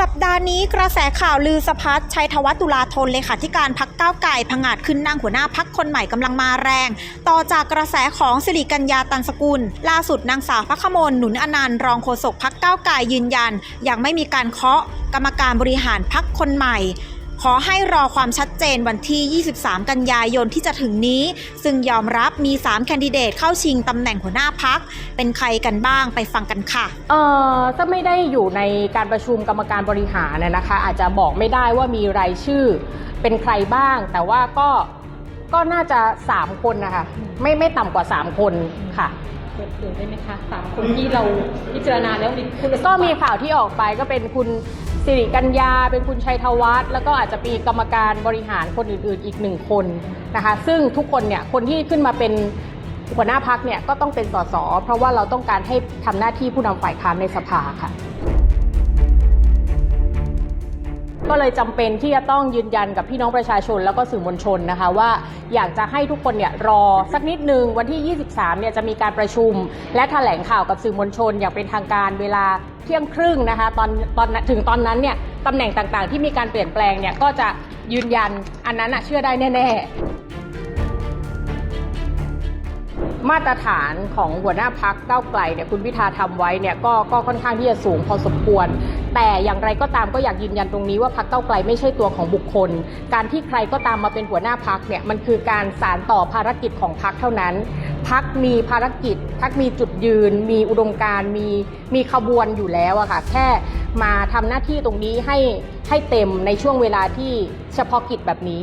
สัปดาห์นี้กระแสข่าวลือสะพัดชัยธวัฒน์ตุลาธนเลขาธิการพักก้าวไก่ผงาดขึ้นนั่งหัวหน้าพักคนใหม่กำลังมาแรง ต่อจากกระแสของสิริกัญญาตันสกุล ล่าสุดนางสาวพักขมลหนุนอนันต์รองโฆษกพักก้าวไก่ยืนยัน ยังไม่มีการเคาะกรรมการบริหารพักคนใหม่ ขอให้รอความชัดเจนวันที่ 23 กันยายนที่จะถึงนี้ ซึ่งยอมรับมี 3 แคนดิเดตเข้าชิงตำแหน่งหัวหน้าพัก เป็นใครกันบ้างไปฟังกันค่ะเอ่อถ้าไม่ได้อยู่ในการประชุมกรรมการบริหารน่ะนะคะ อาจจะบอกไม่ได้ว่ามีรายชื่อเป็นใครบ้าง แต่ว่าก็ก็น่าจะ 3 คนนะคะ ไม่ไม่ต่ำกว่า 3 คนค่ะเปิดเผยได้ไหมคะสามคนที่เราพิจารณาแล้วมีคุณสมก็บัติมีข่าวที่ออกไปก็เป็นคุณ สิริกัญญาเป็นคุณชัยธวัฒน์แล้วก็อาจจะมีกรรมการบริหารคนอื่นๆอีกหนึ่งคนนะคะ ซึ่งทุกคนเนี่ยคนที่ขึ้นมาเป็นหัวหน้าพักเนี่ยก็ต้องเป็นสสเพราะว่าเราต้องการให้ทำหน้าที่ผู้นำฝ่ายค้านในสภาค่ะ ก็เลยจำเป็นที่จะต้องยืนยันกับพี่น้องประชาชนแล้วก็สื่อมวลชนนะคะว่าอยากจะให้ทุกคนเนี่ยรอสักนิดนึงวันที่ 23 เนี่ยจะมีการประชุม และแถลงข่าวกับสื่อมวลชน อย่างเป็นทางการเวลาเที่ยงครึ่งนะคะตอนตอนถึงตอนนั้นเนี่ยตำแหน่งต่างๆ ที่มีการเปลี่ยนแปลงเนี่ยก็จะยืนยันอันนั้นอะเชื่อได้แน่ ๆ มาตรฐานของหัวหน้าพักเก้าไกลเนี่ยคุณพิธาทำไว้เนี่ยก็ก็ค่อนข้างที่จะสูงพอสมควร แต่อย่างไรก็ตามก็อยากยืนยันตรงนี้ว่าพักเก้าไกลไม่ใช่ตัวของบุคคล การที่ใครก็ตามมาเป็นหัวหน้าพักเนี่ยมันคือการสารต่อภารกิจของพักเท่านั้นพักมีภารกิจพักมีจุดยืน มีอุดมการณ์มีมีขบวนอยู่แล้วอะค่ะแค่มาทำหน้าที่ตรงนี้ให้ให้เต็มในช่วงเวลาที่เฉพาะกิจแบบนี้